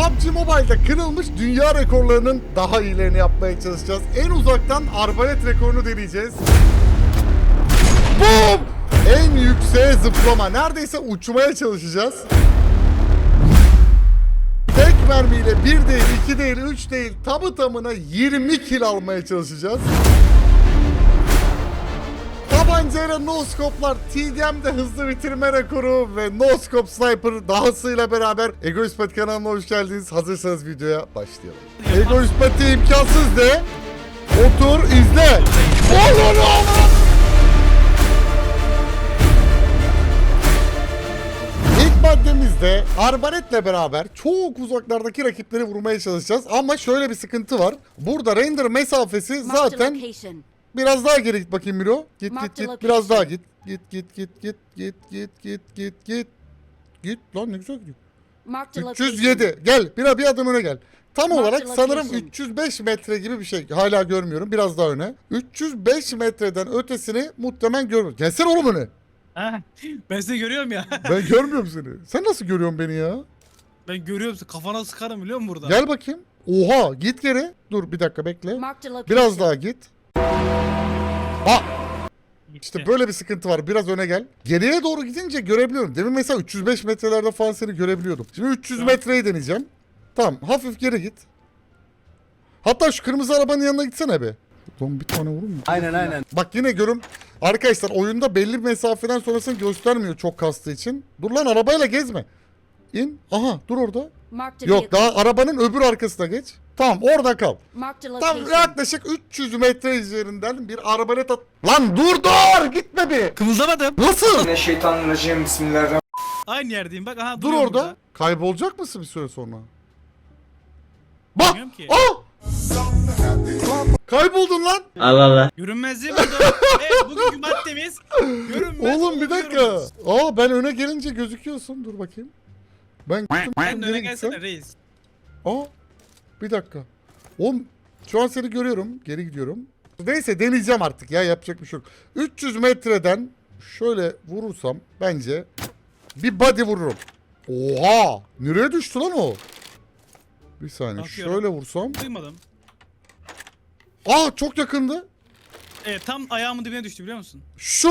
PUBG Mobile'da kırılmış dünya rekorlarının daha iyilerini yapmaya çalışacağız. En uzaktan arbalet rekorunu deneyeceğiz. Boom! En yükseğe zıplama. Neredeyse uçmaya çalışacağız. Tek mermiyle bir değil, iki değil, üç değil, tamı tamına 20 kill almaya çalışacağız. Tabancayla no scope'lar, TDM'de hızlı bitirme rekoru ve no scope sniper dahasıyla beraber Egoist Pati kanalına hoş geldiniz. Hazırsanız videoya başlayalım. Egoist Pati imkansız de. Otur, izle. Olur olur. İlk maddemizde arbaletle beraber çok uzaklardaki rakipleri vurmaya çalışacağız. Ama şöyle bir sıkıntı var. Burada render mesafesi zaten. Biraz daha geri git bakayım Miro. Git Mark git the git. location. Biraz daha git. Git git git git git git git git git. Git lan ne güzel gidiyor. Marked a location. 307. Gel bir, bir adım öne gel. Tam Mark olarak the sanırım location. 305 metre gibi bir şey. Hala görmüyorum. Biraz daha öne. 305 metreden ötesini muhtemelen görmüyorum. Gelsene oğlum öne. Ha, ben seni görüyorum ya. Ben görmüyorum seni. Sen nasıl görüyorsun beni ya? Ben görüyorum seni. Kafana sıkarım biliyor musun burada? Gel bakayım. Oha git geri. Dur bir dakika bekle. Location. Biraz daha git. Gitti. İşte böyle bir sıkıntı var. Biraz öne gel. Geriye doğru gidince görebiliyorum. Demin mesela 305 metrelerde falan seni görebiliyordum. Şimdi 300 Tamam. metreyi deneyeceğim. Tamam hafif geri git. Hatta şu kırmızı arabanın yanına gitsene be. Lan bir tane vurur mu? Aynen aynen. Bak yine görüm. Arkadaşlar oyunda belli bir mesafeden sonrasını göstermiyor çok kastığı için. Dur lan arabayla gezme. İn. Aha dur orada. Yok daha arabanın öbür arkasına geç. Tamam orada kal. Tam yaklaşık 300 metre üzerinden bir arbalet at. Lan dur dur gitme bir. Kımıldamadım. Nasıl? Mineşşeytanirracim. Bismillahirrahmanirrahim. Aynı yerdeyim bak. Aha Dur orada. burada. Kaybolacak mısın bir süre sonra? Bak! Aa! Kayboldun lan. Görünmezliği buldum. evet bugünkü maddemiz görünmez Oğlum bir dakika. Aa ben öne gelince gözüküyorsun. Dur bakayım. Ben gittim Sen de öne gelsene reis. Aa bir dakika. Oğlum şu an seni görüyorum. Geri gidiyorum. Neyse deneyeceğim artık ya yapacak bir şey yok. 300 metreden şöyle vurursam bence bir body vururum. Oha! Nereye düştü lan o? Bir saniye Bakıyorum. şöyle vursam. Duymadım. Aa çok yakındı. Evet tam ayağımın dibine düştü biliyor musun? Şu.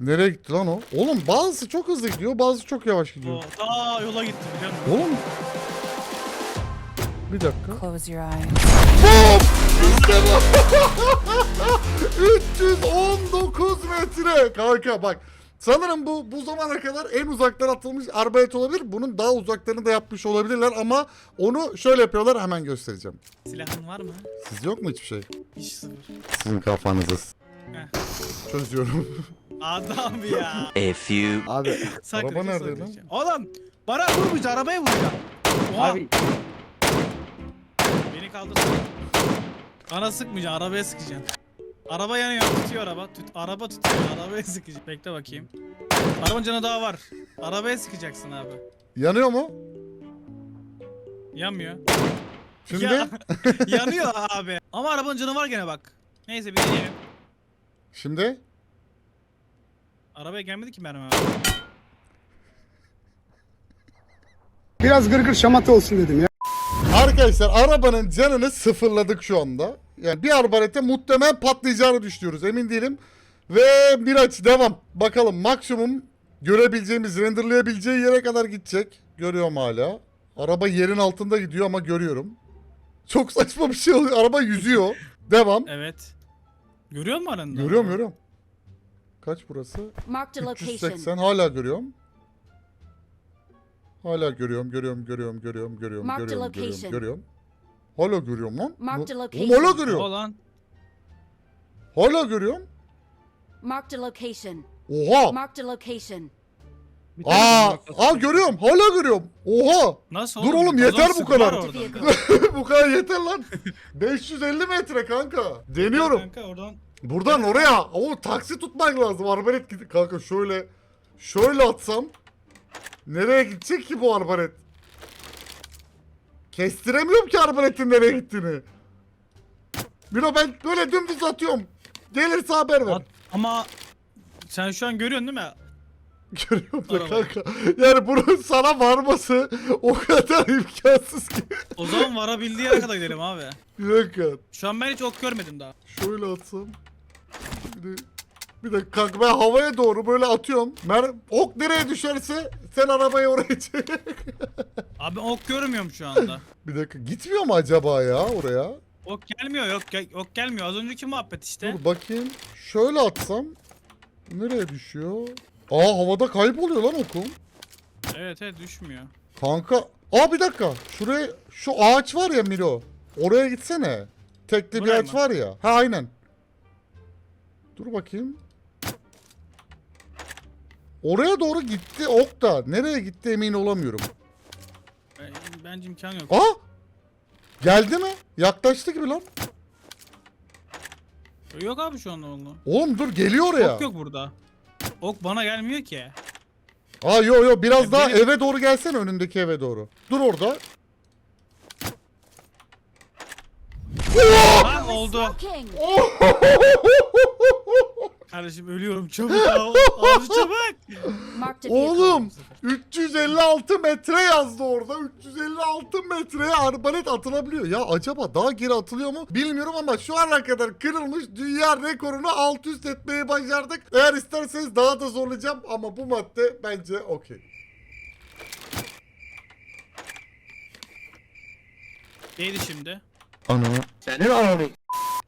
Nereye gitti lan o? Oğlum bazısı çok hızlı gidiyor, bazısı çok yavaş gidiyor. Ta yola gitti biliyor musun? Oğlum. Bir dakika. Close your eyes. Bum! İşte bu. 319 metre. Kanka bak. Sanırım bu bu zamana kadar en uzaktan atılmış arbalet olabilir. Bunun daha uzaklarını da yapmış olabilirler ama onu şöyle yapıyorlar hemen göstereceğim. Silahın var mı? Siz yok mu hiçbir şey? Hiç sıfır. Sizin kafanızı. Heh. Çözüyorum. Adam ya. A few Abi Sakın araba hiç nerede lan? söyleyeceğim. Oğlum bana vurmayacak arabaya vuracak. Oha. Abi Beni kaldır. Bana sıkmayacaksın arabaya sıkacaksın. Araba yanıyor tutuyor araba. Tut, araba tutuyor arabaya sıkacak. Bekle bakayım. Arabanın canı daha var. Arabaya sıkacaksın abi. Yanıyor mu? Yanmıyor. Şimdi Ya, yanıyor abi. Ama arabanın canı var gene bak. Neyse bir deneyelim. şimdi Arabaya gelmedi ki mermi abi. Biraz gırgır şamata olsun dedim ya. Arkadaşlar arabanın canını sıfırladık şu anda. Yani bir arbalete muhtemelen patlayacağını düşünüyoruz. Emin değilim. Ve Miraç devam. Bakalım maksimum görebileceğimiz, renderlayabileceği yere kadar gidecek. Görüyorum hala. Araba yerin altında gidiyor ama görüyorum. Çok saçma bir şey oluyor. Araba yüzüyor. Devam. Evet. Görüyor musun aranda? Görüyorum görüyorum. Kaç burası? Marked a location. 380 hala görüyorum. Hala görüyorum, görüyorum, görüyorum, görüyorum, görüyorum, Mark the görüyorum, görüyorum, location. görüyorum. Hala görüyorum lan. Mark the Oğlum hala O görüyorum. lan. Hala görüyorum. Marked a location. Oha. Marked a location. Bir tane Aa, aa görüyorum. Hala görüyorum. Oha. Nasıl Dur oğlum, yeter bu kadar. var orada. Vehicle. Bu kadar yeter lan. 550 metre kanka. Deniyorum. Kanka oradan. Buradan oraya. O taksi tutmak lazım. Arbalet gidip kanka şöyle şöyle atsam nereye gidecek ki bu arbalet? Kestiremiyorum ki arbaletin nereye gittiğini. Biro ben böyle dümdüz atıyorum. Gelirse haber ver. At- Ama sen şu an görüyorsun değil mi? Görüyorum da kanka. Yani bunun sana varması o kadar imkansız ki. O zaman varabildiği yere kadar gidelim abi. Bir dakika. Şu an ben hiç ok görmedim daha. Şöyle atsam. Bir de, bir de kanka ben havaya doğru böyle atıyorum. Mer ok nereye düşerse sen arabayı oraya çek. Abi ok görmüyorum şu anda. bir dakika gitmiyor mu acaba ya oraya? Ok gelmiyor yok gel- ok gelmiyor. Az önceki muhabbet işte. Dur bakayım. Şöyle atsam. Nereye düşüyor? Aa havada kayboluyor lan okum. Evet evet düşmüyor. Kanka. Aa bir dakika. Şuraya şu ağaç var ya Miro. Oraya gitsene. Tekli bir Buraya ağaç mı? var ya. Ha aynen. Dur bakayım. Oraya doğru gitti ok da. Nereye gitti emin olamıyorum. Ben- Bence imkan yok. Aa! Geldi mi? Yaklaştı gibi lan. Yok abi şu anda oldu. Oğlum dur geliyor oraya. Ok yok burada. Ok bana gelmiyor ki. Aa yo yo biraz Ya daha benim- eve doğru gelsene önündeki eve doğru. Dur orada. Ha oldu. Kardeşim ölüyorum çabuk abi. Çabuk. Marked a vehicle. Oğlum 356 metre yazdı orada. 356 metreye arbalet atılabiliyor. Ya acaba daha geri atılıyor mu bilmiyorum ama şu ana kadar kırılmış dünya rekorunu alt üst etmeyi başardık. Eğer isterseniz daha da zorlayacağım ama bu madde bence okey. Neydi şimdi?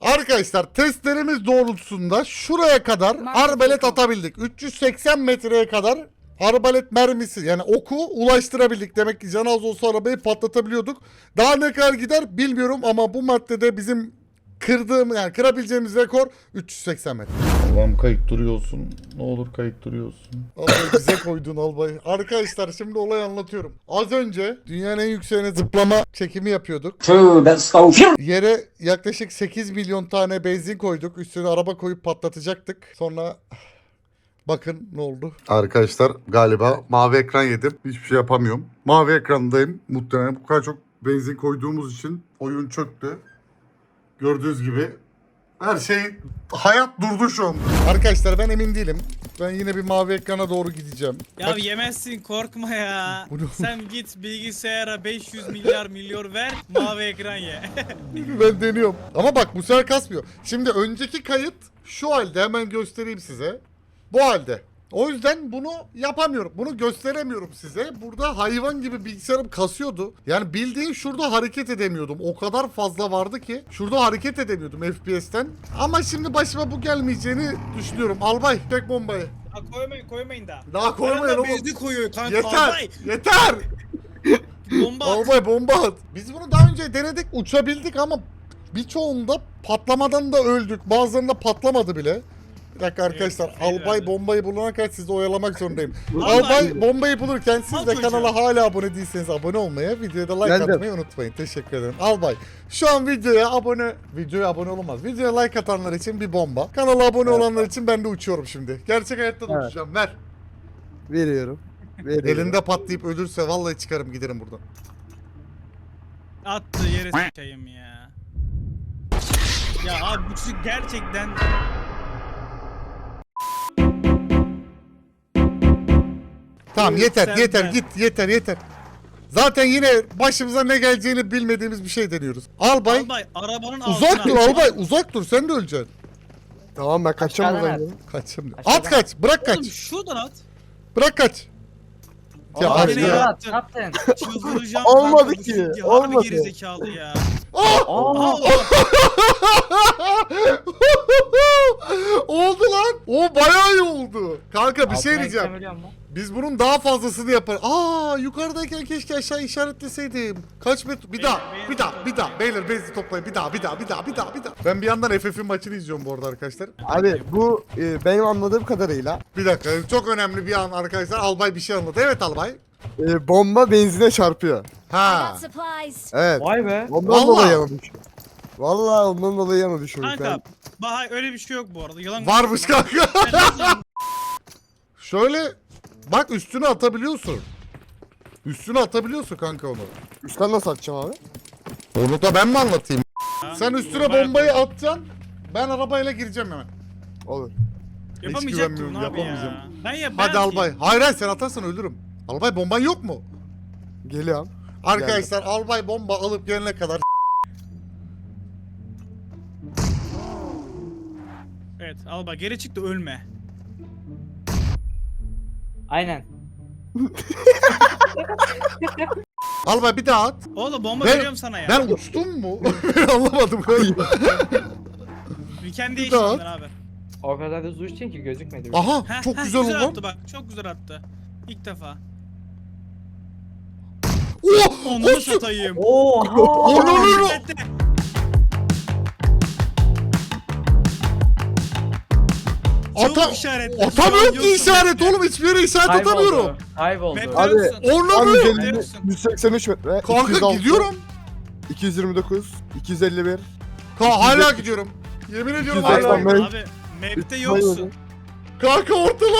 Arkadaşlar testlerimiz doğrultusunda şuraya kadar arbalet atabildik. 380 metreye kadar arbalet mermisi yani oku ulaştırabildik. Demek ki can az olsa arabayı patlatabiliyorduk. Daha ne kadar gider bilmiyorum ama bu maddede bizim kırdığım yani kırabileceğimiz rekor 380 metre. Allah'ım kayıt duruyorsun. Ne olur kayıt duruyorsun. Albay bize koydun albay. Arkadaşlar şimdi olayı anlatıyorum. Az önce dünyanın en yükseğine zıplama çekimi yapıyorduk. Tövbe estağfurullah. Yere yaklaşık 8 milyon tane benzin koyduk. Üstüne araba koyup patlatacaktık. Sonra bakın ne oldu. Arkadaşlar galiba mavi ekran yedim. Hiçbir şey yapamıyorum. Mavi ekrandayım. Muhtemelen bu kadar çok benzin koyduğumuz için oyun çöktü. Gördüğünüz gibi her şey hayat durdu şu anda. Arkadaşlar ben emin değilim. Ben yine bir mavi ekrana doğru gideceğim. Ya Kaç- yemezsin korkma ya. Bu ne? Sen git bilgisayara 500 milyar milyon ver mavi ekran ye. ben deniyorum. Ama bak bu sefer kasmıyor. Şimdi önceki kayıt şu halde hemen göstereyim size. Bu halde. O yüzden bunu yapamıyorum. Bunu gösteremiyorum size. Burada hayvan gibi bilgisayarım kasıyordu. Yani bildiğin şurada hareket edemiyordum. O kadar fazla vardı ki. Şurada hareket edemiyordum FPS'ten. Ama şimdi başıma bu gelmeyeceğini düşünüyorum. Albay tek bombayı. Ha, koymayın koymayın da. Daha koymayın oğlum. benzin koyuyor kanka. Yeter. Albay, Yeter. Bomba at. Albay bomba at. Biz bunu daha önce denedik uçabildik ama birçoğunda patlamadan da öldük. Bazılarında patlamadı bile. Bir dakika arkadaşlar. fail Albay verdi. bombayı bulana kadar sizi oyalamak zorundayım. Albay bombayı bulurken siz de kanala hala abone değilseniz abone olmaya, videoya da like Geldim. atmayı unutmayın. Teşekkür ederim. Albay şu an videoya abone, videoya abone olmaz. Videoya like atanlar için bir bomba. Kanala abone olanlar için ben de uçuyorum şimdi. Gerçek hayatta da Evet. uçacağım. Ver. Veriyorum. Veriyorum. Elinde patlayıp ölürse vallahi çıkarım giderim buradan. Attı yere s**eyim ya. Ya abi bu çocuk gerçekten Tamam yeter Sen yeter ben. git yeter yeter. Zaten yine başımıza ne geleceğini bilmediğimiz bir şey deniyoruz. Albay albay arabanın uzak dur albay uzak dur sen de öleceksin. Tamam ben kaçacağım Aşağıdan buradan. ya. Kaç şimdi. Aşağıdan. At kaç bırak Oğlum kaç şuradan at. bırak kaç. Ya Abi abi ne ya. ya? Çıldıracağım Olmadı kanka bu ki, çocuk ya. olmadı. Harbi gerizekalı ya. Ah! Aa, Allah. oldu lan. O bayağı iyi oldu. Kanka bir şey diyeceğim. Biz bunun daha fazlasını yapar. Aa yukarıdayken keşke aşağı işaretleseydim. Kaç metre? Bir daha, bir daha, bir daha. Beyler benzin toplayın. Bir daha, bir daha, bir daha, bir daha, bir daha. Ben bir yandan FF'in maçını izliyorum bu arada arkadaşlar. Abi bu e, benim anladığım kadarıyla Bir dakika çok önemli bir an arkadaşlar. Albay bir şey anladı. Evet Albay. e, bomba benzine çarpıyor. I Ha. got supplies. Evet. Vay be. Ondan Vallahi. dolayı yana düşüyor. Vallahi ondan dolayı yana düşüyor. Kanka Ben... Bahay öyle bir şey yok bu arada. Yalan Varmış kanka. Şöyle bak üstüne atabiliyorsun. Üstüne atabiliyorsun kanka onu. Üstten nasıl atacağım abi? Onu da ben mi anlatayım? Sen üstüne bombayı atacaksın. Ben arabayla gireceğim hemen. Olur. Yapamayacaktım güvenmiyorum, bunu abi ya. yapamayacağım. Ben ya ben Hadi albay. Hayır hayır sen atarsan ölürüm. Albay bomban yok mu? Geliyorum. Arkadaşlar albay bomba alıp gelene kadar Evet al bak geri çık da ölme. Aynen. albay bir daha at. Oğlum bomba Ben- veriyorum sana ya. Ben uçtum mu? Anlamadım kendi Bir daha değiştirdin abi. O kadar hızlı uçtun ki gözükmedi. bile. Aha Heh, çok heh, güzel oldu lan. attı bak. Çok güzel attı. İlk defa. Oh! Onu Oh! satayım. Oha! Onunu! Çabuk Ata işaretle. atamıyorum ki işaret oğlum hiçbir yere işaret atamıyorum. Kayboldu. Abi, Abi Biliyorsun. 150, 183 metre. Kanka 206, gidiyorum. 229, 251. Kanka hala gidiyorum. Yemin ediyorum Güzel. hala. Tamam. Abi map'te yoksun. Kanka ortala.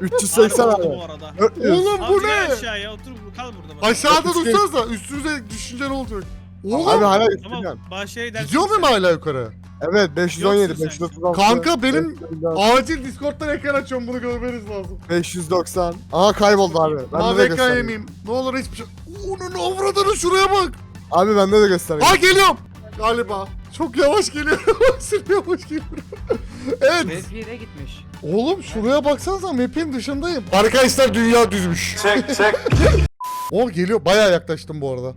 380 Harbi abi. bu arada. 400. Oğlum Abi bu gel ne? aşağıya otur kal burada bak. Aşağıda Üstüne- dursanıza üstünüze düşünce ne olacak? Oğlum Abi hala Ama üstünden. başlayı dersin. gidiyor muyum hala yukarı? Evet 517, Yoksun sen. 536. Kanka benim 554, acil Discord'dan ekran açıyorum bunu görmeniz lazım. 590. Aha kayboldu abi. Bende de ekran göstereyim. yemeyeyim. Ne olur hiçbir şey. Onun avradını şuraya bak. Abi bende de göstereyim. Ha geliyorum. Galiba. Çok yavaş geliyorum. Aşırı yavaş geliyorum. evet. Map 1'e gitmiş. Oğlum şuraya baksanıza map'in dışındayım. Arkadaşlar dünya düzmüş. Çek çek. O geliyor. Bayağı yaklaştım bu arada.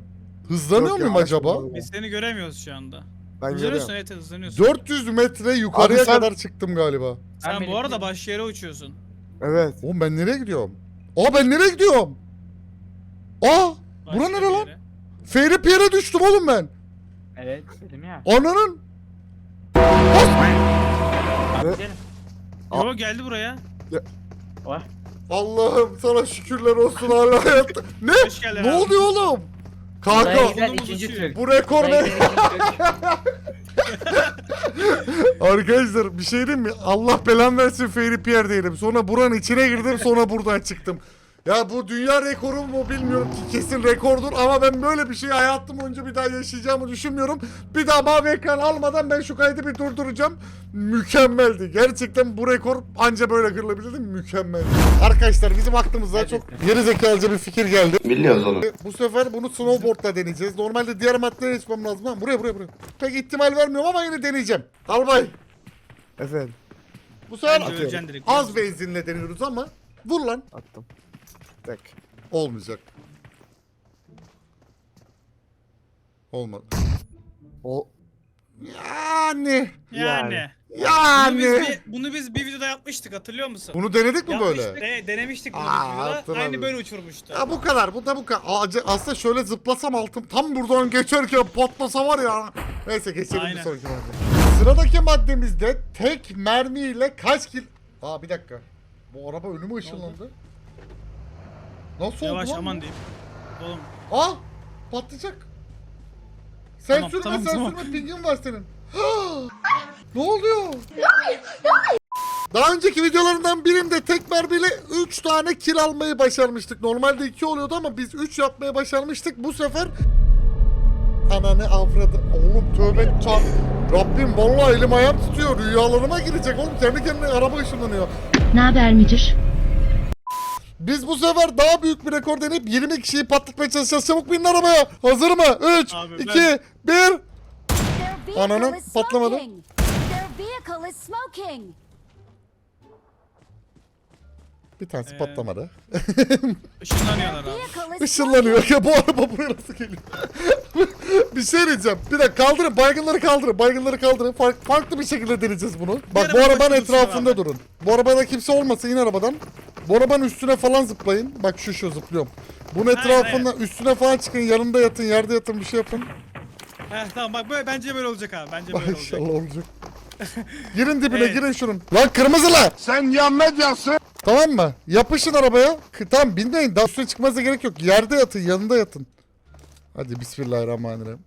Hızlanıyor Yok, muyum acaba? Biz seni göremiyoruz şu anda. Ben Hızlanıyorsun geliyorum. evet hızlanıyorsun. 400 metre yukarıya Abi sen- kadar çıktım galiba. Sen bu arada belirteyim. baş yere uçuyorsun. Evet. Oğlum ben nereye gidiyorum? Aa ben nereye gidiyorum? Aa Baş Bura nere bir lan? yere. Fairy Pier'e düştüm oğlum ben. Evet dedim ya. Ananın. Gidelim. Yo geldi buraya. Allah'ım sana şükürler olsun hala hayatta. Ne? Hoş geldin Ne abi. oluyor oğlum? Buraya Kanka giden ikinci uçuyor. Türk. bu rekor Buraya ne? giden ikinci Türk. Arkadaşlar bir şey diyeyim mi? Allah belan versin Fairy Pierre değilim. Sonra buranın içine girdim sonra buradan çıktım. Ya bu dünya rekoru mu bilmiyorum ki kesin rekordur ama ben böyle bir şey hayatım boyunca bir daha yaşayacağımı düşünmüyorum. Bir daha mavi ekran almadan ben şu kaydı bir durduracağım. Mükemmeldi. Gerçekten bu rekor anca böyle kırılabilirdi. Mükemmeldi. Arkadaşlar bizim aklımıza çok geri zekalıca bir fikir geldi. Biliyoruz oğlum. Bu sefer bunu snowboardla deneyeceğiz. Normalde diğer maddeleri geçmem lazım ama buraya buraya buraya. Pek ihtimal vermiyorum ama yine deneyeceğim. Albay Efendim bu sefer az benzinle deniyoruz ama vur lan. attım. Tek. Olmayacak. Olmadı. O Yani. Yani. Yani. Bunu biz, bir, bunu biz bir videoda yapmıştık hatırlıyor musun? Bunu denedik mi böyle? Evet denemiştik bunu Aa, bir videoda. hatırladım. Aynı böyle uçurmuştu. Ya bu kadar. Bu da bu kadar. Acı, aslında şöyle zıplasam altım tam buradan geçerken patlasa var ya. Neyse geçelim bir Aynen. sonraki madde. Sıradaki maddemizde tek mermiyle kaç kil... Aa bir dakika. Bu araba önüme ışınlandı. Nasıl Yavaş oldu lan aman bu? diyeyim. Oğlum Aa patlayacak. Sen Tamam, sürme tamam, sen tamam. sürme pingin var senin. ne oluyor? Daha önceki videolarından birinde tek mermiyle 3 tane kill almayı başarmıştık. Normalde 2 oluyordu ama biz 3 yapmayı başarmıştık. Bu sefer Ananı avradı. Oğlum tövbe çar. Rabbim vallahi elim ayağım tutuyor. Rüyalarıma girecek oğlum. Kendi kendine araba ışınlanıyor. Ne haber müdür? Biz bu sefer daha büyük bir rekor deneyip 20 kişiyi patlatmaya çalışacağız. Çabuk binin arabaya. Hazır mı? 3, Abi 2, ben- 1. Their vehicle Ananı is patlamadı. smoking. Their vehicle is smoking. Bir tanesi Ee, patlamadı. ışınlanıyorlar abi. Vehicle is Işınlanıyor. Ya bu araba buraya nasıl geliyor? bir şey diyeceğim. Bir dakika kaldırın. Baygınları kaldırın. Baygınları kaldırın. Fark, farklı bir şekilde deneyeceğiz bunu. Bak bu araba arabanın etrafında abi. durun. Bu arabada kimse olmasın. in arabadan. Bu arabanın üstüne falan zıplayın. Bak şu şu zıplıyorum. Bunun Aynen, etrafında üstüne falan çıkın. Yanında yatın. Yerde yatın. Bir şey yapın. Heh, tamam bak böyle bence böyle olacak abi. Bence böyle olacak. İnşallah olacak. girin dibine Evet. girin şunun. Lan kırmızılar. Sen yan medyasın. Tamam mı? Yapışın arabaya. Tamam binmeyin. Daha üstüne çıkmanıza gerek yok. Yerde yatın. Yanında yatın. Hadi bismillahirrahmanirrahim.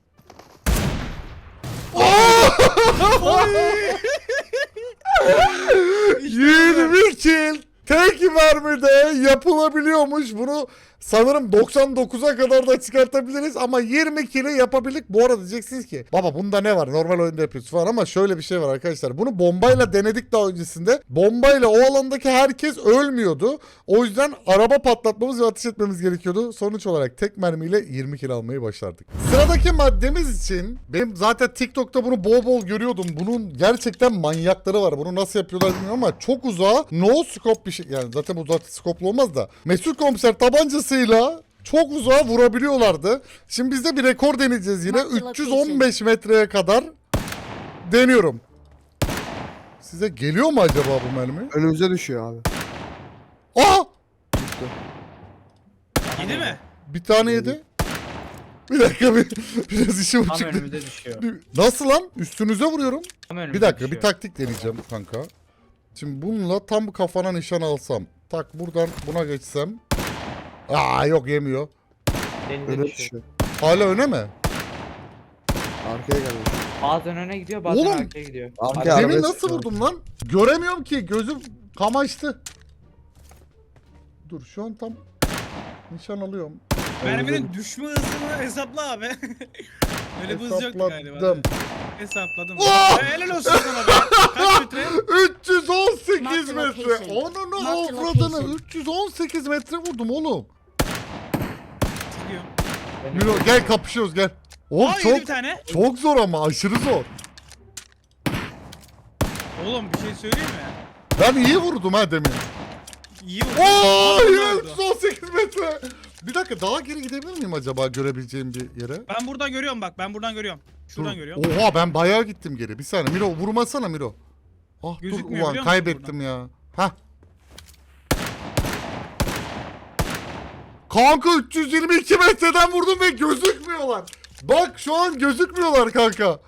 20 kill tek mermide yapılabiliyormuş. Bunu Sanırım 99'a kadar da çıkartabiliriz ama 20 kilo yapabildik. Bu arada diyeceksiniz ki baba bunda ne var? Normal oyunda yapıyoruz falan ama şöyle bir şey var arkadaşlar. Bunu bombayla denedik daha öncesinde. Bombayla o alandaki herkes ölmüyordu. O yüzden araba patlatmamız ve ateş etmemiz gerekiyordu. Sonuç olarak tek mermiyle 20 kilo almayı başardık. Sıradaki maddemiz için benim zaten TikTok'ta bunu bol bol görüyordum. Bunun gerçekten manyakları var. Bunu nasıl yapıyorlar bilmiyorum ama çok uzağa no scope bir şey. Yani zaten bu zaten scope'lu olmaz da. Mesut komiser tabancasıyla çok uzağa vurabiliyorlardı. Şimdi biz de bir rekor deneyeceğiz yine. Mark the location. 315 metreye kadar deniyorum. Size geliyor mu acaba bu mermi? Önümüze düşüyor abi. Aa! Yedi mi? Bir tane yedi. Bir dakika bir, biraz işim Tam çıktı. önümüze düşüyor. Nasıl lan? Üstünüze vuruyorum. Tam önümüze Bir dakika bir düşüyor. taktik deneyeceğim kanka. Şimdi bununla tam bu kafana nişan alsam. Tak buradan buna geçsem. Aa yok yemiyor. Öne düşüyor. düşüyor. Hala öne mi? Arkaya geliyor. Bazen öne gidiyor bazen Oğlum! arkaya gidiyor. Arkaya Demin nasıl vurdum lan? Göremiyorum ki gözüm kamaştı. Dur şu an tam nişan alıyorum. Merminin düşme hızını hesapla abi. Öyle bir hız yoktu galiba. Hesapladım. Hesapladım. Oh! Ee, Helal olsun sana be. Kaç metre? 318 Mark the metre. location. Onunu Mark the avradını location. 318 metre vurdum oğlum. Miro gel kapışıyoruz gel. Oğlum Aa çok bir tane. çok zor ama aşırı zor. Oğlum bir şey söyleyeyim mi? Ben iyi vurdum ha demin. İyi vurdun. Oo Aa, yine güzel oldu. 318 metre. Bir dakika daha geri gidebilir miyim acaba görebileceğim bir yere? Ben buradan görüyorum bak ben buradan görüyorum. Şuradan Dur. görüyorum. Oha ben bayağı gittim geri. Bir saniye Miro vurmasana Miro. Ah dur Gözükmüyor ulan biliyor musun kaybettim ya. Hah. Kanka 322 metreden vurdum ve gözükmüyorlar. Bak şu an gözükmüyorlar kanka.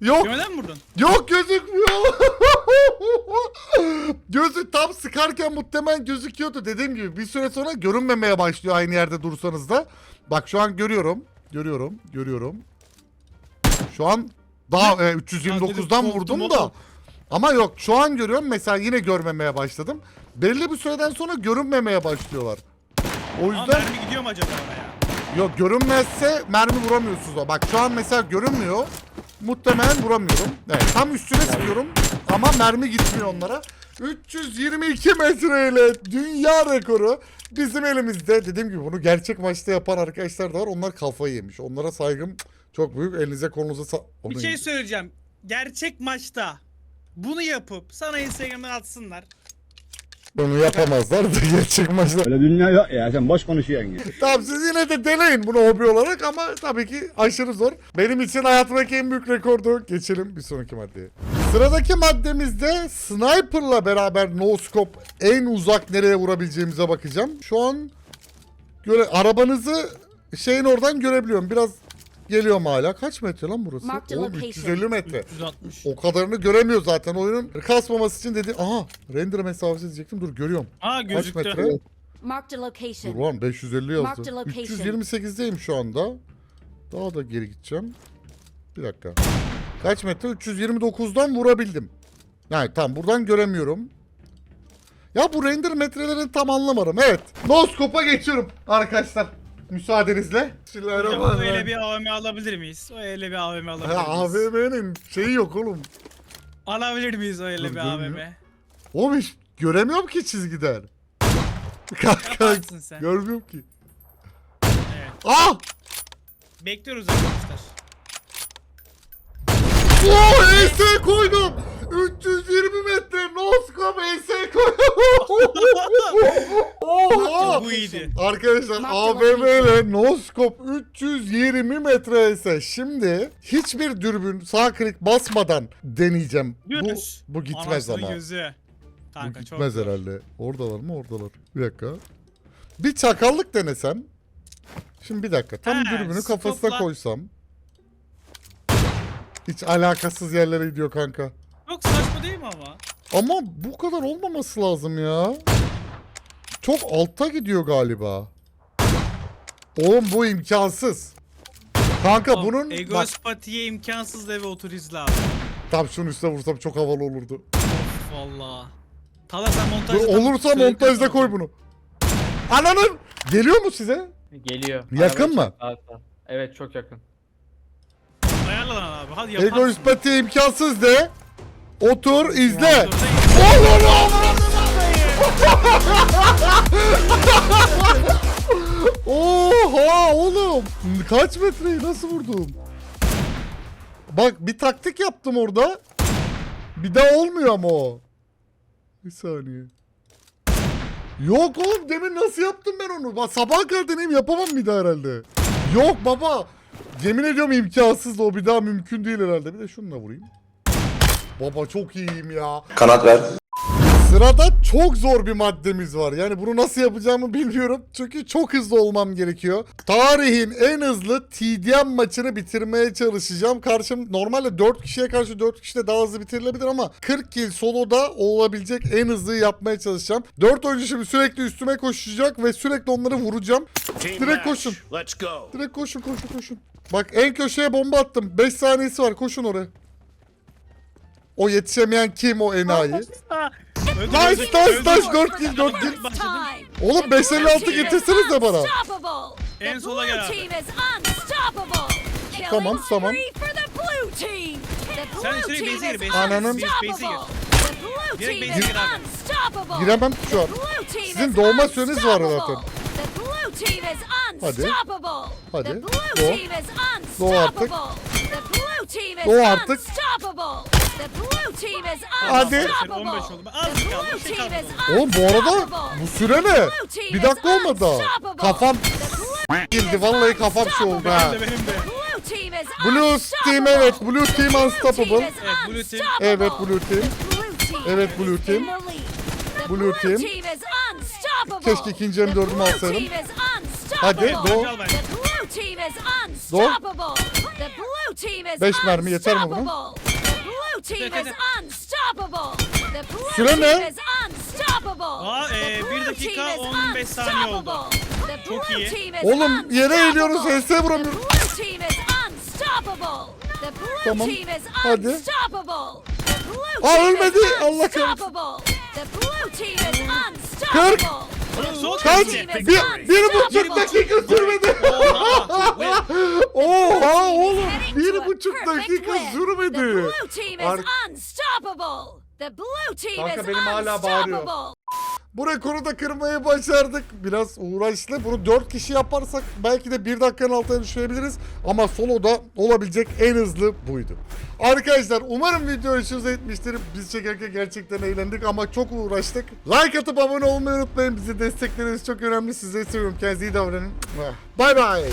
Yok Görmeden mi vurdun? yok gözükmüyor. Gözü tam sıkarken muhtemelen gözüküyordu dediğim gibi bir süre sonra görünmemeye başlıyor aynı yerde dursanız da. Bak şu an görüyorum. Görüyorum. Görüyorum. Şu an daha e, 329'dan korktum vurdum da. Ama yok şu an görüyorum mesela yine görmemeye başladım. Belli bir süreden sonra görünmemeye başlıyorlar. O Ama yüzden mermi gidiyor mu acaba oraya? yok görünmezse mermi vuramıyorsunuz. o. Bak şu an mesela görünmüyor. Muhtemelen vuramıyorum. Evet tam üstüne sıkıyorum ama mermi gitmiyor onlara. 322 metreyle dünya rekoru bizim elimizde. Dediğim gibi bunu gerçek maçta yapan arkadaşlar da var. Onlar kafayı yemiş. Onlara saygım çok büyük. Elinize kolunuza sa- Bir şey söyleyeceğim. Gerçek maçta bunu yapıp sana Instagram'dan atsınlar. Bunu yapamazlar da gerçek maçta. Öyle dünya yok ya sen boş konuşuyorsun ya. Tamam siz yine de deneyin bunu hobi olarak ama tabii ki aşırı zor. Benim için hayatımdaki en büyük rekordu. Geçelim bir sonraki maddeye. Sıradaki maddemizde sniper'la beraber no scope en uzak nereye vurabileceğimize bakacağım. Şu an göre arabanızı şeyin oradan görebiliyorum. Biraz geliyorum hala. Kaç metre lan burası? Mark the Oğlum location. 350 metre. 360. O kadarını göremiyor zaten oyunun. Kasmaması için dedi. Aha render mesafesi diyecektim. Dur görüyorum. Aa Kaç gözüktü. metre? Marked a Dur location. lan 550 Mark yazdı. the location. 328'deyim şu anda. Daha da geri gideceğim. Bir dakika. Kaç metre? 329'dan vurabildim. Yani tam buradan göremiyorum. Ya bu render metrelerini tam anlamadım. Evet. No scope'a geçiyorum arkadaşlar. Müsaadenizle. Hocam, Bismillahirrahmanirrahim. bir AVM alabilir miyiz? O ele bir AVM alabilir miyiz? AVM'nin şeyi yok oğlum. Alabilir miyiz o Dur, bir AVM? görmüyor. Oğlum hiç göremiyorum ki çizgiden. Kanka Yaparsın sen. görmüyorum ki. Evet. Ah! Bekliyoruz arkadaşlar. Oo ES koydum. 320 metre ES koydum. Oha. Bu iyiydi. Arkadaşlar AVM ile no scope 320 metre ES. Şimdi hiçbir dürbün sağ klik basmadan deneyeceğim. Bu, bu gitmez Anasının ama. gözü. Bu Kanka çok gitmez zor. herhalde. Oradalar mı? Oradalar. Bir dakika. Bir çakallık denesem. Şimdi bir dakika. Tam He, dürbünü kafasına scope'la- koysam. Hiç alakasız yerlere gidiyor kanka. Çok saçma değil mi ama? Ama bu kadar olmaması lazım ya. Çok altta gidiyor galiba. Oğlum bu imkansız. Kanka Oğlum, bunun Ego bak Spati'ye imkansız deve otur izle abi. tam şunun üstüne vursam çok havalı olurdu. Of valla. Tala sen Dur montajda... olursa montajda koy bunu. Ananın Geliyor mu size? Geliyor. Yakın Araba mı? çok Evet çok yakın. Ayarla lan abi. Hadi yaparsın. Egoist pati imkansız de. Otur izle. Dur. Oha oğlum. Kaç metreyi nasıl vurdum? Bak bir taktik yaptım orada. Bir daha olmuyor ama o. Bir saniye. Yok oğlum demin nasıl yaptım ben onu? Bak sabah kadar deneyim yapamam bir daha herhalde. Yok baba. Yemin ediyorum imkansız o bir daha mümkün değil herhalde. Bir de şununla vurayım. Baba çok iyiyim ya. Kanat ver. Sırada çok zor bir maddemiz var. Yani bunu nasıl yapacağımı bilmiyorum. Çünkü çok hızlı olmam gerekiyor. Tarihin en hızlı TDM maçını bitirmeye çalışacağım. Karşım normalde 4 kişiye karşı 4 kişide daha hızlı bitirilebilir ama 40 kill soloda olabilecek en hızlıyı yapmaya çalışacağım. 4 oyuncu şimdi sürekli üstüme koşacak ve sürekli onları vuracağım. Direkt koşun. Let's go. Direkt koşun koşun koşun. Bak en köşeye bomba attım. 5 saniyesi var koşun oraya. O yetişemeyen kim o enayi? Nice nice nice 4 kill 4 kill. Oğlum 556 getirseniz de bana. En sola gel abi. Tamam, tamam. Sen blue içeri base'e gir, base'e gir. Ananın-. Base'e gir. Direkt base'e gir abi. Giremem şu an. Sizin doğma süreniz var zaten. Hadi. Hadi. Doğ. Doğ artık. Unstoppable. The blue team is Doğ artık. unstoppable. The blue team is Hadi. unstoppable. 15 oldu. Az The kaldı, blue bir şey team kaldı. is Oğlum bu arada unstoppable. bu süre ne? Blue team Bir is dakika olmadı daha. Kafam The blue girdi. team is Vallahi kafam şey oldu ha. Benim de benim de. Blue team is Blue team evet. Blue team unstoppable. Evet, blue team. unstoppable. Evet blue team. The blue team Evet, blue Blue. Keşke ikinci M4'ümü The blue alsaydım. team is Hadi. The Dol. 5 mermi yeter mi bunun? Süre ne? Aa, e, 1 dakika 15 saniye oldu. Çok iyi. Oğlum yere eğiliyoruz HS vuramıyoruz. Tamam. Hadi. Aa ölmedi. Allah kahretsin. 40. Kaç? team is Bir, bir buçuk dakika sürmedi. Oha oğlum. Bir buçuk dakika sürmedi. blue team is Ar- unstoppable. The blue team Kanka is benim hala bağırıyor. Bu rekoru da kırmayı başardık. Biraz uğraşlı. Bunu 4 kişi yaparsak belki de 1 dakikanın altına düşürebiliriz. Ama soloda olabilecek en hızlı buydu. Arkadaşlar umarım video hoşunuza gitmiştir. Biz çekerken gerçekten eğlendik ama çok uğraştık. Like atıp abone olmayı unutmayın. Bizi destekleriniz çok önemli. Sizleri seviyorum. Kendinize iyi davranın. Bay bay.